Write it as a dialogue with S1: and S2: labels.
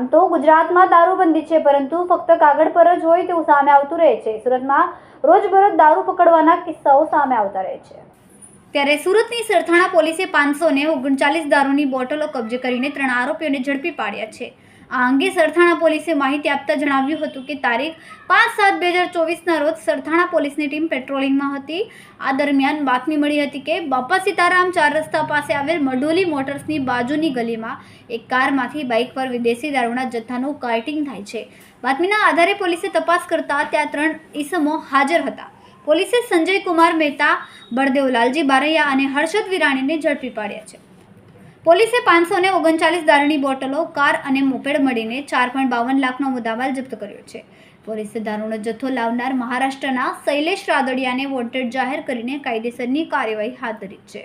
S1: આમ તો ગુજરાતમાં દારૂબંધી છે, પરંતુ ફક્ત કાગળ પર જ હોય તેવું સામે આવતું રહે છે. સુરતમાં રોજબરોજ દારૂ પકડવાના કિસ્સાઓ સામે આવતા રહે છે. ત્યારે સુરતની સરથાણા પોલીસે પાંચસો ને ઓગણચાલીસ દારૂની બોટલો કબજે કરીને ત્રણ આરોપીઓને ઝડપી પાડ્યા છે. આ અંગે સરથાણા પોલીસે માહિતી આપતા જણાવ્યું હતું કે તારીખ પાંચ સાત બે હજાર ચોવીસના રોજ સરથાણા પોલીસની ટીમ પેટ્રોલિંગમાં હતી. આ દરમિયાન બાતમી મળી હતી કે બાપા સીતારામ ચાર રસ્તા પાસે આવેલ મઢોલી મોટર્સની બાજુની ગલીમાં એક કારમાંથી બાઇક પર વિદેશી દારૂના જથ્થાનું કાર્ટિંગ થાય છે. બાતમીના આધારે પોલીસે તપાસ કરતા ત્યાં ત્રણ ઈસમો હાજર હતા. પોલીસે સંજય કુમાર મહેતા બળદેવ લાલજી બારૈયા અને હર્ષદ વિરાણીને ઝડપી પાડ્યા છે. પોલીસે પાંચસો ઓગણચાલીસ દારૂની બોટલો, કાર અને મોપેડ મળીને ચાર પોઈન્ટ બાવન લાખનો મુદ્દામાલ જપ્ત કર્યો છે. પોલીસે દારૂનો જથ્થો લાવનાર મહારાષ્ટ્રના શૈલેષ રાદડિયાને વોન્ટેડ જાહેર કરીને કાયદેસરની કાર્યવાહી હાથ ધરી છે.